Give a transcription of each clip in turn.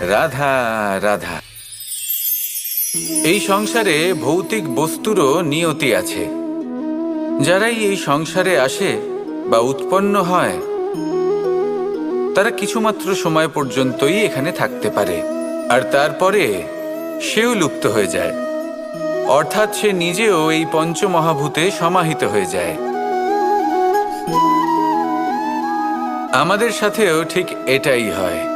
রাধা রাধা। এই সংসারে ভৌতিক বস্তুরও নিয়তি আছে। যারাই এই সংসারে আসে বা উৎপন্ন হয়, তারা কিছুমাত্র সময় পর্যন্তই এখানে থাকতে পারে, আর তারপরে সেও লুপ্ত হয়ে যায়। অর্থাৎ সে নিজেও এই পঞ্চমহাভূতে সমাহিত হয়ে যায়। আমাদের সাথেও ঠিক এটাই হয়।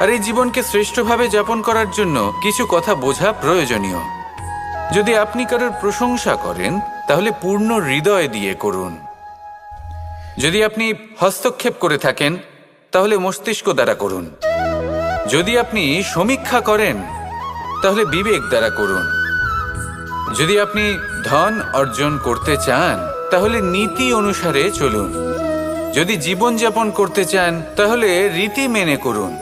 আর এই জীবনকে শ্রেষ্ঠভাবে যাপন করার জন্য কিছু কথা বোঝা প্রয়োজনীয়। যদি আপনি কারোর প্রশংসা করেন, তাহলে পূর্ণ হৃদয় দিয়ে করুন। যদি আপনি হস্তক্ষেপ করে থাকেন, তাহলে মস্তিষ্ক দ্বারা করুন। যদি আপনি সমীক্ষা করেন, তাহলে বিবেক দ্বারা করুন। যদি আপনি ধন অর্জন করতে চান, তাহলে নীতি অনুসারে চলুন। যদি জীবনযাপন করতে চান, তাহলে রীতি মেনে করুন।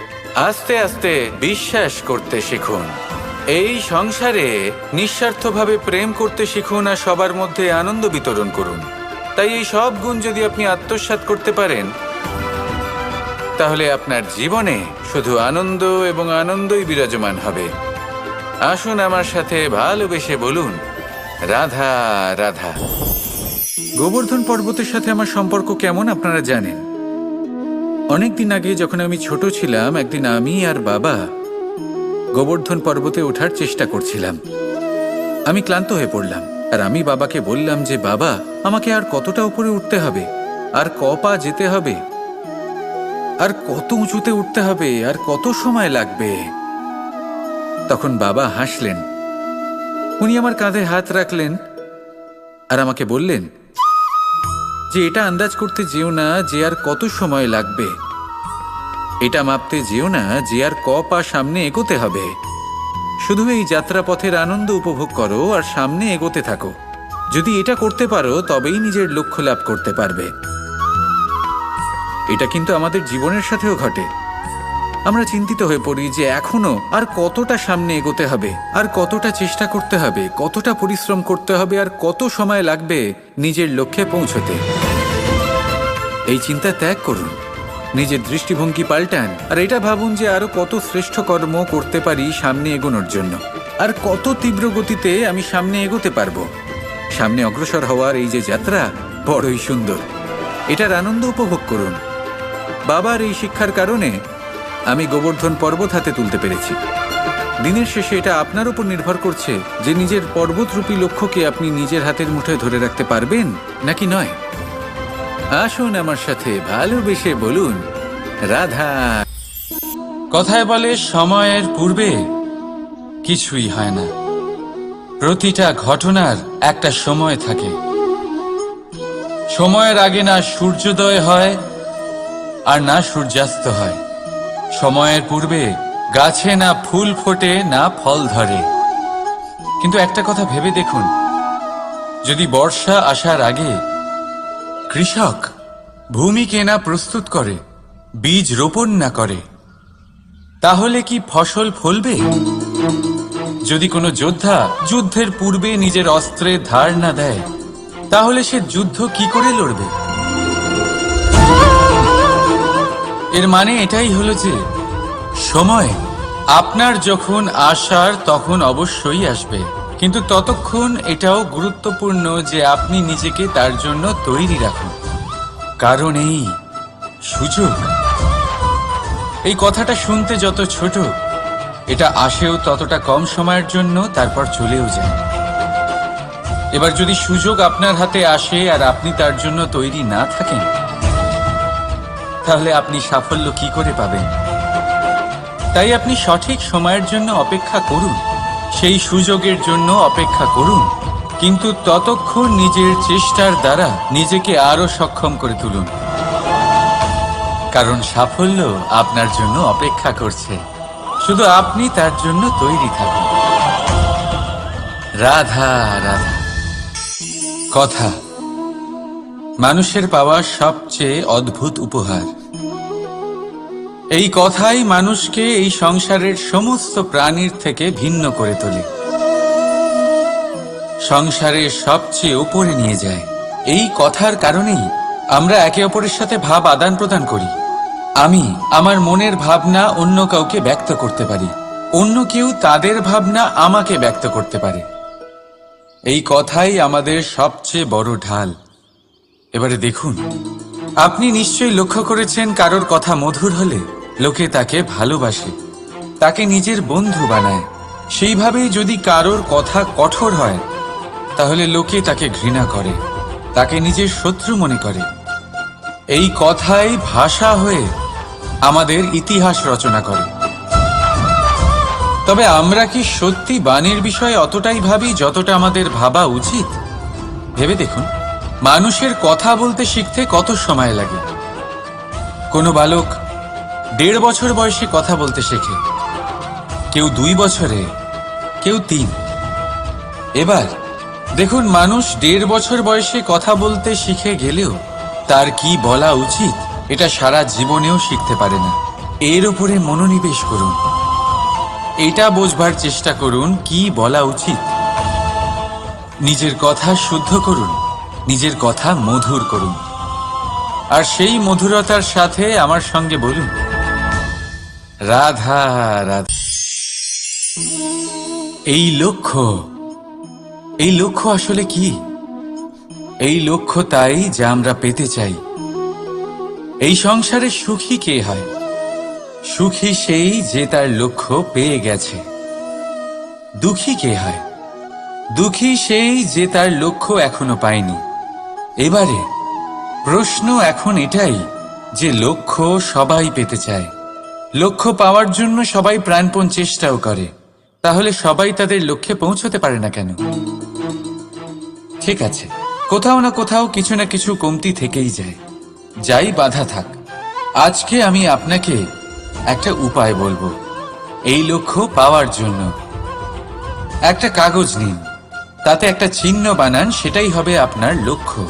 আস্তে আস্তে বিশ্বাস করতে শিখুন। এই সংসারে নিঃস্বার্থভাবে প্রেম করতে শিখুন আর সবার মধ্যে আনন্দ বিতরণ করুন। তাই এই সব গুণ যদি আপনি আত্মসাৎ করতে পারেন, তাহলে আপনার জীবনে শুধু আনন্দ এবং আনন্দই বিরাজমান হবে। আসুন আমার সাথে ভালোবেসে বলুন, রাধা রাধা। গোবর্ধন পর্বতের সাথে আমার সম্পর্ক কেমন আপনারা জানেন? অনেক দিন আগে যখন আমি ছোট ছিলাম, একদিন আমি আর বাবা গোবর্ধন পর্বতে ওঠার চেষ্টা করছিলাম। আমি ক্লান্ত হয়ে পড়লাম, আর আমি বাবাকে বললাম যে, বাবা, আমাকে আর কতটা উপরে উঠতে হবে? আর ক পা যেতে হবে? আর কত উঁচুতে উঠতে হবে? আর কত সময় লাগবে? তখন বাবা হাসলেন। উনি আমার কাঁধে হাত রাখলেন আর আমাকে বললেন যে এটা আন্দাজ করতে যেও না যে আর কত সময় লাগবে। এটা মাপতে যেও না যে আর ক পা সামনে এগোতে হবে। শুধু এই যাত্রাপথের আনন্দ উপভোগ করো আর সামনে এগোতে থাকো। যদি এটা করতে পারো, তবেই নিজের লক্ষ্য লাভ করতে পারবে। এটা কিন্তু আমাদের জীবনের সাথেও ঘটে। আমরা চিন্তিত হয়ে পড়ি যে এখনও আর কতটা সামনে এগোতে হবে, আর কতটা চেষ্টা করতে হবে, কতটা পরিশ্রম করতে হবে, আর কত সময় লাগবে নিজের লক্ষ্যে পৌঁছতে। এই চিন্তা ত্যাগ করুন, নিজের দৃষ্টিভঙ্গি পাল্টান, আর এটা ভাবুন যে আরও কত শ্রেষ্ঠ কর্ম করতে পারি সামনে এগোনোর জন্য। আর কত তীব্র গতিতে আমি সামনে এগোতে পারব। সামনে অগ্রসর হওয়ার এই যে যাত্রা, বড়ই সুন্দর। এটার আনন্দ উপভোগ করুন। বাবার এই শিক্ষার কারণে আমি গোবর্ধন পর্বত হাতে তুলতে পেরেছি। দিনের শেষে এটা আপনার উপর নির্ভর করছে যে নিজের পর্বতরূপী লক্ষ্যকে আপনি নিজের হাতের মুঠোয় ধরে রাখতে পারবেন নাকি নয়? আসুন আমার সাথে ভালোবেসে বলুন, রাধা। কথায় বলে সময়ের পূর্বে কিছুই হয় না। প্রতিটা ঘটনার একটা সময় থাকে। সময়ের আগে না সূর্যোদয় হয় আর না সূর্যাস্ত হয়। সময়ের পূর্বে গাছে না ফুল ফোটে, না ফল ধরে। কিন্তু একটা কথা ভেবে দেখুন, যদি বর্ষা আসার আগে কৃষক ভূমিকে না প্রস্তুত করে, বীজ রোপণ না করে, তাহলে কি ফসল ফলবে? যদি কোনো যোদ্ধা যুদ্ধের পূর্বে নিজের অস্ত্রে ধার না দেয়, তাহলে সে যুদ্ধ কি করে লড়বে? এর মানে এটাই হলো যে, সময় আপনার যখন আসার তখন অবশ্যই আসবে। কিন্তু ততক্ষণ এটাও গুরুত্বপূর্ণ যে আপনি নিজেকে তার জন্য তৈরি রাখুন। কারণ এই সুযোগ, এই কথাটা শুনতে যত ছোট, এটা আসেও ততটা কম সময়ের জন্য তারপর চলেও যায়। এবার যদি সুযোগ আপনার হাতে আসে আর আপনি তার জন্য তৈরি না থাকেন তাহলে আপনি সাফল্য কি করে পাবেন? তাই আপনি সঠিক সময়ের জন্য অপেক্ষা করুন, সেই সুযোগের জন্য অপেক্ষা করুন, কিন্তু ততক্ষণ নিজের চেষ্টার দ্বারা নিজেকে আরও সক্ষম করে তুলুন। কারণ সাফল্য আপনার জন্য অপেক্ষা করছে, শুধু আপনি তার জন্য তৈরি থাকুন। রাধা রাধা। কথা। মানুষের পাওয়া সবচেয়ে অদ্ভুত উপহার। এই কথাই মানুষকে এই সংসারের সমস্ত প্রাণীর থেকে ভিন্ন করে তোলে। সংসারের সবচেয়ে উপরে নিয়ে যায়। এই কথার কারণেই আমরা একে অপরের সাথে ভাব আদান প্রদান করি। আমি আমার মনের ভাবনা অন্য কাউকে ব্যক্ত করতে পারি। অন্য কেউ তাদের ভাবনা আমাকে ব্যক্ত করতে পারে। এই কথাই আমাদের সবচেয়ে বড় ঢাল। এবারে দেখুন। আপনি নিশ্চয়ই লক্ষ্য করেছেন কারোর কথা মধুর হলে লোকে তাকে ভালোবাসে, তাকে নিজের বন্ধু বানায়। সেইভাবেই যদি কারোর কথা কঠোর হয়, তাহলে লোকে তাকে ঘৃণা করে, তাকে নিজের শত্রু মনে করে। এই কথাই ভাষা হয়ে আমাদের ইতিহাস রচনা করে। তবে আমরা কি সত্যি বাণীর বিষয়ে অতটাই ভাবি, যতটা আমাদের ভাবা উচিত? ভেবে দেখুন। মানুষের কথা বলতে শিখতে কত সময় লাগে? কোনো বালক দেড় বছর বয়সে কথা বলতে শেখে। কেউ দুই বছরে, কেউ তিন। এবার দেখুন মানুষ দেড় বছর বয়সে কথা বলতে শিখে গেলেও তার কি বলা উচিত এটা সারা জীবনেও শিখতে পারে না। এর উপরে মনোনিবেশ করুন। এটা বোঝবার চেষ্টা করুন কি বলা উচিত। নিজের কথা শুদ্ধ করুন। নিজের কথা মধুর করুন। আর সেই মধুরতার সাথে আমার সঙ্গে বলুন। রাধা রাধা। এই লক্ষ্য এই লক্ষ্য আসলে কি? এই লক্ষ্য তাই যা আমরা পেতে চাই। এই সংসারে সুখী কে হয়? সুখী সেই যে তার লক্ষ্য পেয়ে গেছে। দুঃখী কে হয়? দুঃখী সেই যে তার লক্ষ্য এখনও পায়নি। এবারে, প্রশ্ন এখন এটাই যে লক্ষ্য সবাই পেতে চায়। লক্ষ্য পাওয়ার জন্য সবাই প্রাণপণ চেষ্টাও করে। তাহলে সবাই তাদের লক্ষ্যে পৌঁছতে পারে না কেন? ঠিক আছে, কোথাও না কোথাও কিছু না কিছু কমতি থেকেই যায়। যাই বাধা থাক, আজকে আমি আপনাকে একটা উপায় বলব। এই লক্ষ্য পাওয়ার জন্য। একটা কাগজ নিন। তাতে একটা চিহ্ন বানান, সেটাই হবে আপনার লক্ষ্য।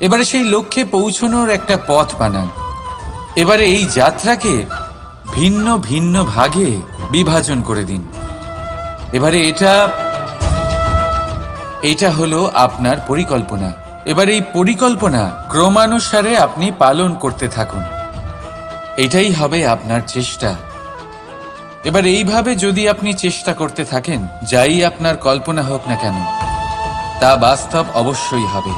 এবারে সেই লক্ষ্যে পৌঁছনোর একটা পথ বানান। এবারে এই যাত্রাকে ভিন্ন ভিন্ন ভাগে বিভাজন করে দিন। এবারে এটা এটা হলো আপনার পরিকল্পনা। এবার এই পরিকল্পনা ক্রমানুসারে আপনি পালন করতে থাকুন। এটাই হবে আপনার চেষ্টা। এবার এইভাবে যদি আপনি চেষ্টা করতে থাকেন, যাই আপনার কল্পনা হোক না কেন, তা বাস্তব অবশ্যই হবে।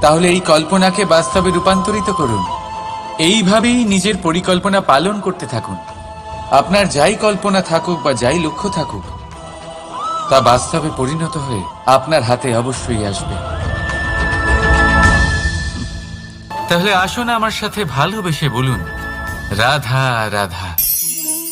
তাহলে এই কল্পনাকে বাস্তবে রূপান্তরিত করুন। এইভাবেই নিজের পরিকল্পনা পালন করতে থাকুন। আপনার যাই কল্পনা থাকুক বা যাই লক্ষ্য থাকুক, তা বাস্তবে পরিণত হয়ে আপনার হাতে অবশ্যই আসবে। তাহলে আসুন আমার সাথে ভালোবেসে বলুন, রাধা রাধা।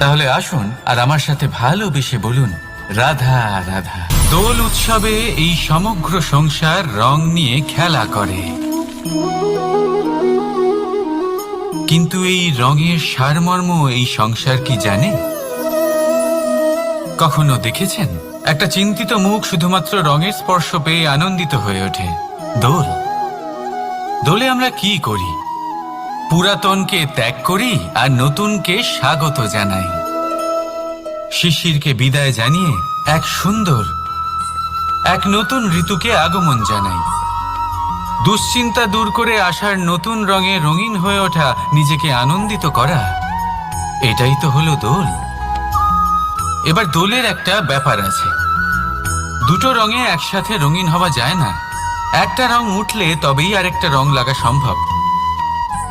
তাহলে আসুন আর আমার সাথে ভালোবেসে বলুন, রাধা রাধা। দোল উৎসবে এই সমগ্র সংসার রং নিয়ে খেলা করে। কিন্তু এই রঙের সারমর্ম এই সংসার কি জানে? কখনো দেখেছেন? একটা চিন্তিত মুখ শুধুমাত্র রঙের স্পর্শ পেয়ে আনন্দিত হয়ে ওঠে। দোল? দোলে আমরা কি করি? পুরাতনকে ত্যাগ করি আর নতুনকে স্বাগত জানাই। শিশিরকে বিদায় জানিয়ে এক সুন্দর, এক নতুন ঋতুকে আগমন জানাই। দুশ্চিন্তা দূর করে আসার নতুন রঙে রঙিন হয়ে ওঠা নিজেকে আনন্দিত করা, এটাই তো হলো দোল। এবার দোলের একটা ব্যাপার আছে। দুটো রঙে একসাথে রঙিন হওয়া যায় না। একটা রং উঠলে তবেই আরেকটা রং লাগা সম্ভব।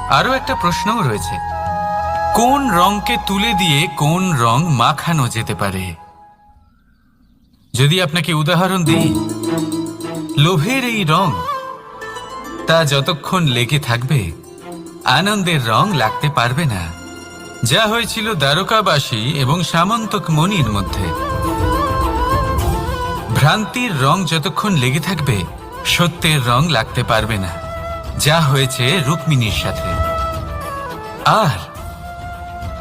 আরও একটা প্রশ্নও রয়েছে। কোন রংকে তুলে দিয়ে কোন রং মাখানো যেতে পারে? যদি আপনাকে উদাহরণ দিই, লোভের এই রং, তা যতক্ষণ লেগে থাকবে, আনন্দের রং লাগতে পারবে না। যা হয়েছিল দ্বারকাবাসী এবং সামন্তক মনির মধ্যে। ভ্রান্তির রং যতক্ষণ লেগে থাকবে, সত্যের রং লাগতে পারবে না। যা হয়েছে রুক্মিণীর সাথে। আর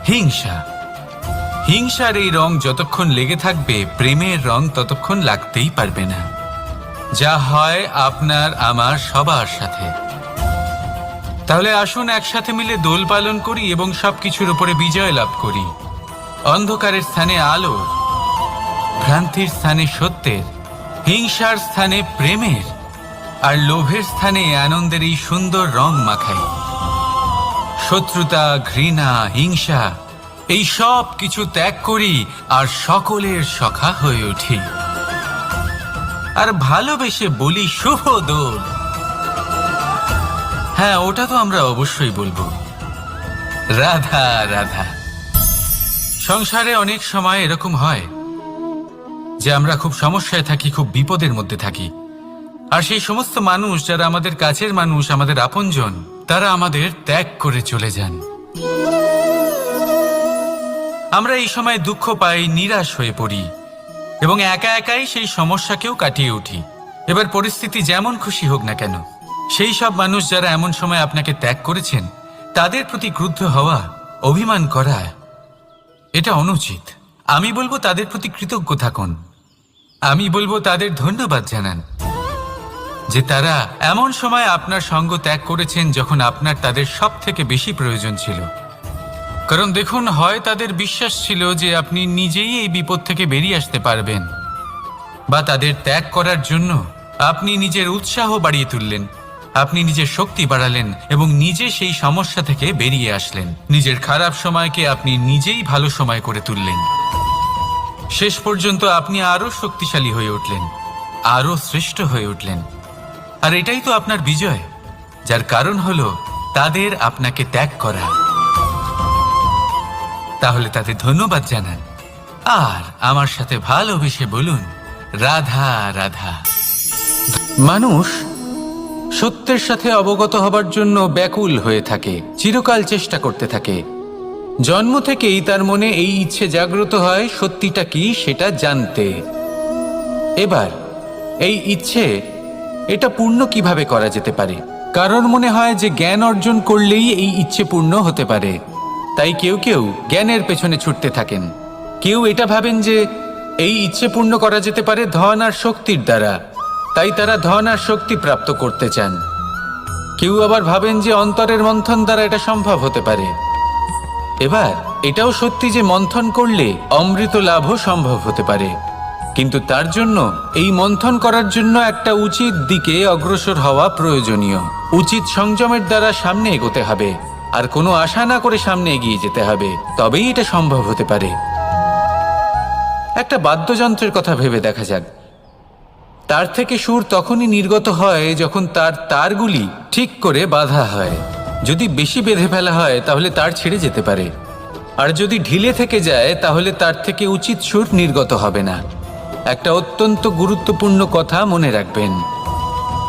হিংসা। হিংসার এই রং যতক্ষণ লেগে থাকবে, প্রেমের রং ততক্ষণ লাগতেই পারবে না। যা হয় আপনার, আমার, সবার সাথে। তাহলে আসুন একসাথে মিলে দোল পালন করি এবং সবকিছুর উপরে বিজয় লাভ করি। অন্ধকারের স্থানে আলো, ভ্রান্তির স্থানে সত্যের, হিংসার স্থানে প্রেমের, আর লোভের স্থানে আনন্দের এই সুন্দর রং মাখাই। শত্রুতা, ঘৃণা, হিংসা, এই সব কিছু ত্যাগ করি আর সকলের সখা হয়ে উঠি। আর ভালোবেসে বলি শুভ দোল। হ্যাঁ ওটা তো আমরা অবশ্যই বলব। রাধা রাধা। সংসারে অনেক সময় এরকম হয় যে আমরা খুব সমস্যায় থাকি, খুব বিপদের মধ্যে থাকি। আর সেই সমস্ত মানুষ যারা আমাদের কাছের মানুষ, আমাদের আপনজন, তারা আমাদের ত্যাগ করে চলে যান। আমরা এই সময় দুঃখ পাই, নিরাশ হয়ে পড়ি, এবং একা একাই সেই সমস্যাকেও কাটিয়ে উঠি। এবার পরিস্থিতি যেমন খুশি হোক না কেন, সেই সব মানুষ যারা এমন সময় আপনাকে ত্যাগ করেছেন, তাদের প্রতি ক্রুদ্ধ হওয়া, অভিমান করা, এটা অনুচিত। আমি বলব তাদের প্রতি কৃতজ্ঞ থাকুন। আমি বলব তাদের ধন্যবাদ জানান। যে তারা এমন সময় আপনার সঙ্গ ত্যাগ করেছেন যখন আপনার তাদের সব থেকে বেশি প্রয়োজন ছিল। কারণ দেখুন, হয় তাদের বিশ্বাস ছিল যে আপনি নিজেই এই বিপদ থেকে বেরিয়ে আসতে পারবেন, বা তাদের ত্যাগ করার জন্য আপনি নিজের উৎসাহ বাড়িয়ে তুললেন, আপনি নিজের শক্তি বাড়ালেন এবং নিজে সেই সমস্যা থেকে বেরিয়ে আসলেন। নিজের খারাপ সময়কে আপনি নিজেই ভালো সময় করে তুললেন। শেষ পর্যন্ত আপনি আরও শক্তিশালী হয়ে উঠলেন আরও শ্রেষ্ঠ হয়ে উঠলেন। আর এটাই তো আপনার বিজয়, যার কারণ হলো তাদের আপনাকে ত্যাগ করা। তাহলে তাদের ধন্যবাদ জানান। আর আমার সাথে ভালোবেসে বলুন, রাধা রাধা। মানুষ সত্যের সাথে অবগত হবার জন্য ব্যাকুল হয়ে থাকে, চিরকাল চেষ্টা করতে থাকে। জন্ম থেকেই তার মনে এই ইচ্ছে জাগ্রত হয়, সত্যিটা কি সেটা জানতে। এবার, এই ইচ্ছে এটা পূর্ণ কীভাবে করা যেতে পারে? কারণ মনে হয় যে জ্ঞান অর্জন করলেই এই ইচ্ছে পূর্ণ হতে পারে। তাই কেউ কেউ জ্ঞানের পেছনে ছুটতে থাকেন। কেউ এটা ভাবেন যে এই ইচ্ছে পূর্ণ করা যেতে পারে ধন আর শক্তির দ্বারা। তাই তারা ধন আর শক্তি প্রাপ্ত করতে চান। কেউ আবার ভাবেন যে অন্তরের মন্থন দ্বারা এটা সম্ভব হতে পারে। এবার, এটাও সত্যি যে মন্থন করলে অমৃত লাভও সম্ভব হতে পারে। কিন্তু তার জন্য এই মন্থন করার জন্য একটা উচিত দিকে অগ্রসর হওয়া প্রয়োজনীয়। উচিত সংযমের দ্বারা সামনে এগোতে হবে। আর কোনো আশা না করে সামনে এগিয়ে যেতে হবে। তবেই এটা সম্ভব হতে পারে। একটা বাদ্যযন্ত্রের কথা ভেবে দেখা যাক। তার থেকে সুর তখনই নির্গত হয় যখন তার তারগুলি ঠিক করে বাঁধা হয়। যদি বেশি বেঁধে ফেলা হয়, তাহলে তার ছেড়ে যেতে পারে। আর যদি ঢিলে থেকে যায়, তাহলে তার থেকে উচিত সুর নির্গত হবে না। একটা অত্যন্ত গুরুত্বপূর্ণ কথা মনে রাখবেন।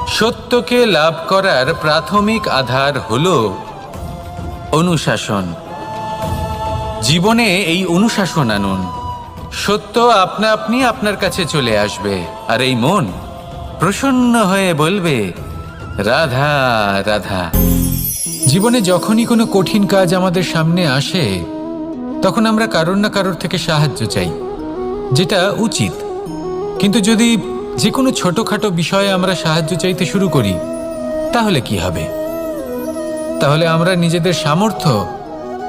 সত্যকে লাভ করার প্রাথমিক আধার হল অনুশাসন। জীবনে এই অনুশাসন আনুন। সত্য আপনা আপনি আপনার কাছে চলে আসবে, আর এই মন প্রসন্ন হয়ে বলবে, রাধা রাধা। জীবনে যখনই কোনো কঠিন কাজ আমাদের সামনে আসে, তখন আমরা কারোর না কারোর থেকে সাহায্য চাই, যেটা উচিত। কিন্তু যদি যে কোনো ছোটোখাটো বিষয়ে আমরা সাহায্য চাইতে শুরু করি, তাহলে কি হবে? তাহলে আমরা নিজেদের সামর্থ্য,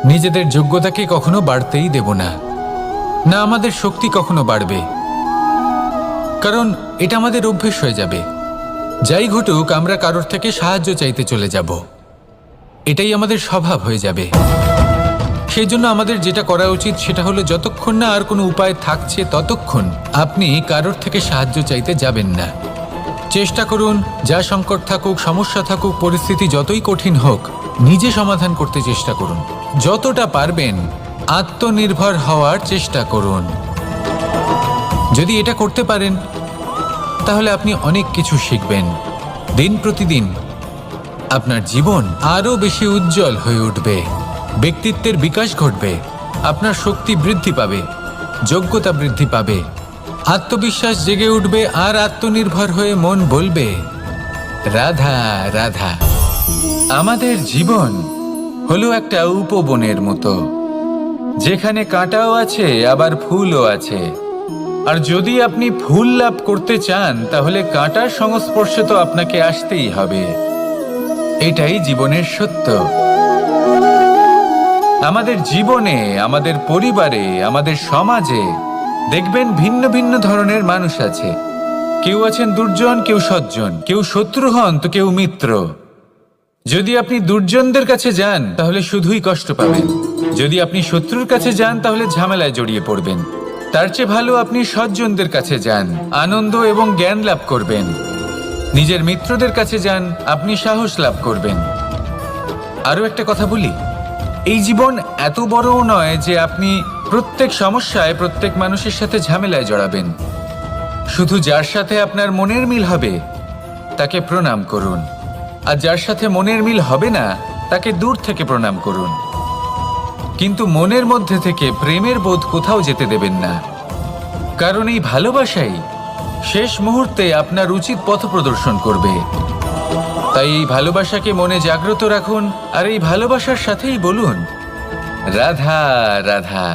নিজেদের যোগ্যতাকে কখনো বাড়তেই দেব না। না আমাদের শক্তি কখনো বাড়বে। কারণ এটা আমাদের অভ্যেস হয়ে যাবে। যাই ঘটুক, আমরা কারোর থেকে সাহায্য চাইতে চলে যাব। এটাই আমাদের স্বভাব হয়ে যাবে। সেই জন্য আমাদের যেটা করা উচিত সেটা হলো যতক্ষণ না আর কোনো উপায় থাকছে ততক্ষণ আপনি কারোর থেকে সাহায্য চাইতে যাবেন না। চেষ্টা করুন, যা সংকট থাকুক, সমস্যা থাকুক, পরিস্থিতি যতই কঠিন হোক, নিজে সমাধান করতে চেষ্টা করুন। যতটা পারবেন, আত্মনির্ভর হওয়ার চেষ্টা করুন। যদি এটা করতে পারেন, তাহলে আপনি অনেক কিছু শিখবেন। দিন প্রতিদিন আপনার জীবন আরও বেশি উজ্জ্বল হয়ে উঠবে। ব্যক্তিত্বের বিকাশ ঘটবে, আপনার শক্তি বৃদ্ধি পাবে, যোগ্যতা বৃদ্ধি পাবে, আত্মবিশ্বাস জেগে উঠবে আর আত্মনির্ভর হয়ে মন বলবে। রাধা রাধা, আমাদের জীবন হলো একটা উপবনের মতো। যেখানে কাঁটাও আছে, আবার ফুলও আছে। আর যদি আপনি ফুল লাভ করতে চান, তাহলে কাঁটার সংস্পর্শে তো আপনাকে আসতেই হবে। এটাই জীবনের সত্য। আমাদের জীবনে, আমাদের পরিবারে, আমাদের সমাজে দেখবেন ভিন্ন ভিন্ন ধরনের মানুষ আছে। কেউ আছেন দুর্জন, কেউ সজ্জন, কেউ শত্রু হন তো কেউ মিত্র। যদি আপনি দুর্জনদের কাছে যান, তাহলে শুধুই কষ্ট পাবেন। যদি আপনি শত্রুর কাছে যান, তাহলে ঝামেলায় জড়িয়ে পড়বেন। তার চেয়ে ভালো আপনি সজ্জনদের কাছে যান, আনন্দ এবং জ্ঞান লাভ করবেন। নিজের মিত্রদের কাছে যান, আপনি সাহস লাভ করবেন। আরও একটা কথা বলি। এই জীবন এত বড়ও নয় যে আপনি প্রত্যেক সমস্যায় প্রত্যেক মানুষের সাথে ঝামেলায় জড়াবেন। শুধু যার সাথে আপনার মনের মিল হবে, তাকে প্রণাম করুন। আর যার সাথে মনের মিল হবে না, তাকে দূর থেকে প্রণাম করুন। কিন্তু মনের মধ্যে থেকে প্রেমের বোধ কোথাও যেতে দেবেন না। কারণ এই ভালোবাসাই শেষ মুহূর্তে আপনার উচিত পথ প্রদর্শন করবে। তাই এই ভালোবাসাকে মনে জাগ্রত রাখুন আর এই ভালোবাসার সাথেই বলুন, রাধা রাধা।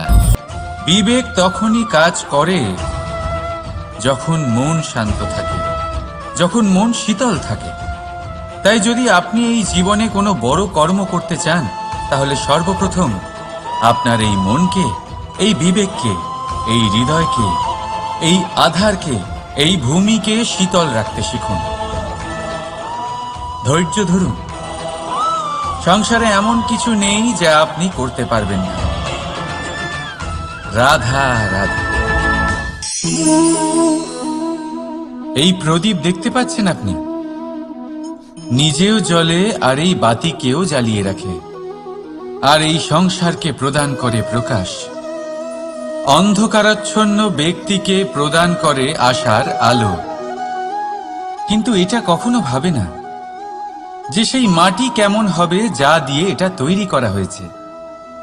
বিবেক তখনই কাজ করে যখন মন শান্ত থাকে, যখন মন শীতল থাকে। তাই যদি আপনি এই জীবনে কোনো বড় কর্ম করতে চান, তাহলে সর্বপ্রথম আপনার এই মনকে, এই বিবেককে, এই হৃদয়কে, এই আধারকে, এই ভূমিকে শীতল রাখতে শিখুন। ধৈর্য ধরুন। সংসারে এমন কিছু নেই যা আপনি করতে পারবেন না। রাধা রাধা। এই প্রদীপ দেখতে পাচ্ছেন আপনি? নিজেও জলে আর এই বাতিকেও জ্বালিয়ে রাখে। আর এই সংসারকে প্রদান করে প্রকাশ। অন্ধকারাচ্ছন্ন ব্যক্তিকে প্রদান করে আশার আলো। কিন্তু এটা কখনো ভাবে না। যে সেই মাটি কেমন হবে যা দিয়ে এটা তৈরি করা হয়েছে।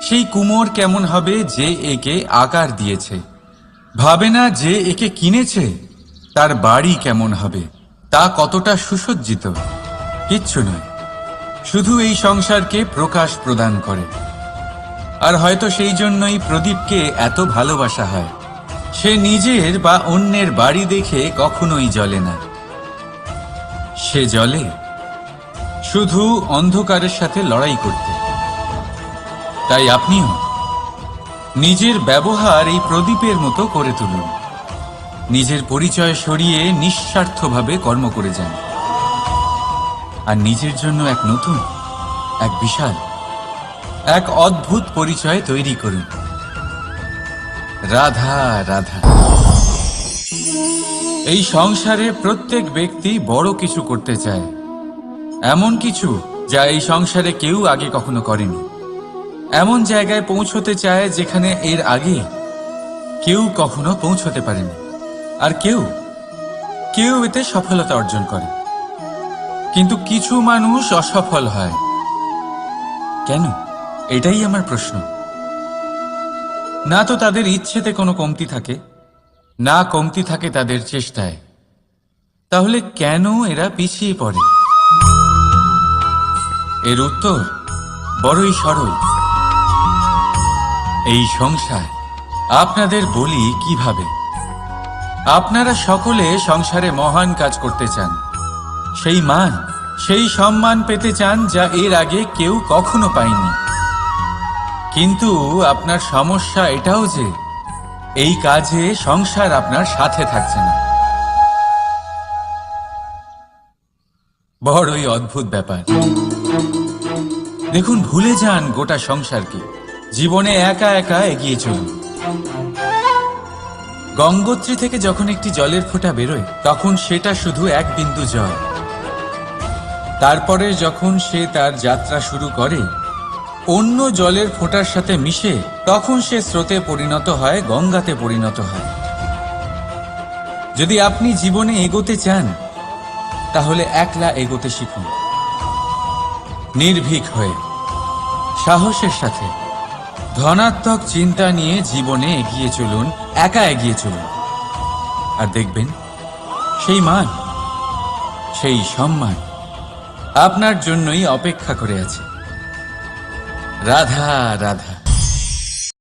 সেই কুমোর কেমন হবে যে একে আকার দিয়েছে। ভাবে না যে একে কিনেছে, তার বাড়ি কেমন হবে, তা কতটা সুসজ্জিত, কিচ্ছু নয়। শুধু এই সংসারকে প্রকাশ প্রদান করে। আর হয়তো সেই জন্যই প্রদীপকে এত ভালোবাসা হয়। সে নিজের বা অন্যের বাড়ি দেখে কখনোই জ্বলে না। সে জ্বলে শুধু অন্ধকারের সাথে লড়াই করতে। তাই আপনিও নিজের ব্যবহার এই প্রদীপের মতো করে তুলুন। নিজের পরিচয় সরিয়ে নিঃস্বার্থভাবে কর্ম করে যান। আর নিজের জন্য এক নতুন, এক বিশাল, এক অদ্ভুত পরিচয় তৈরি করুন। রাধা রাধা। এই সংসারে প্রত্যেক ব্যক্তি বড় কিছু করতে চায়। এমন কিছু যা এই সংসারে কেউ আগে কখনো করেনি। এমন জায়গায় পৌঁছতে চায় যেখানে এর আগে কেউ কখনো পৌঁছতে পারেনি। আর কেউ কেউ এতে সফলতা অর্জন করে। কিন্তু কিছু মানুষ অসফল হয়। কেন? এটাই আমার প্রশ্ন। না তো তাদের ইচ্ছেতে কোনো কমতি থাকে, না কমতি থাকে তাদের চেষ্টায়। তাহলে কেন এরা পিছিয়ে পড়ে? এর উত্তর, বড়ই সরল। এই সংসার, আপনাদের বলি কীভাবে? আপনারা সকলে সংসারে মহান কাজ করতে চান। সেই মান, সেই সম্মান পেতে চান যা এর আগে কেউ কখনো পায়নি। কিন্তু আপনার সমস্যা এটাও যে, এই কাজে সংসার আপনার সাথে থাকছে না। বড়ই অদ্ভুত ব্যাপার। দেখুন, ভুলে যান গোটা সংসারকে। জীবনে একা একা এগিয়ে চলুন। গঙ্গোত্রী থেকে যখন একটি জলের ফোঁটা বেরোয়, তখন সেটা শুধু এক বিন্দু জল। তারপরে যখন সে তার যাত্রা শুরু করে, অন্য জলের ফোঁটার সাথে মিশে, তখন সে স্রোতে পরিণত হয়, গঙ্গাতে পরিণত হয়। যদি আপনি জীবনে এগোতে চান, তাহলে একলা এগোতে শিখুন। নির্ভীক হয়ে সাহসের সাথে। ধনাত্মক চিন্তা নিয়ে জীবনে এগিয়ে চলুন, একা এগিয়ে চলুন। আর দেখবেন, সেই মান, সেই সম্মান আপনার জন্যই অপেক্ষা করে আছে। রাধা রাধা।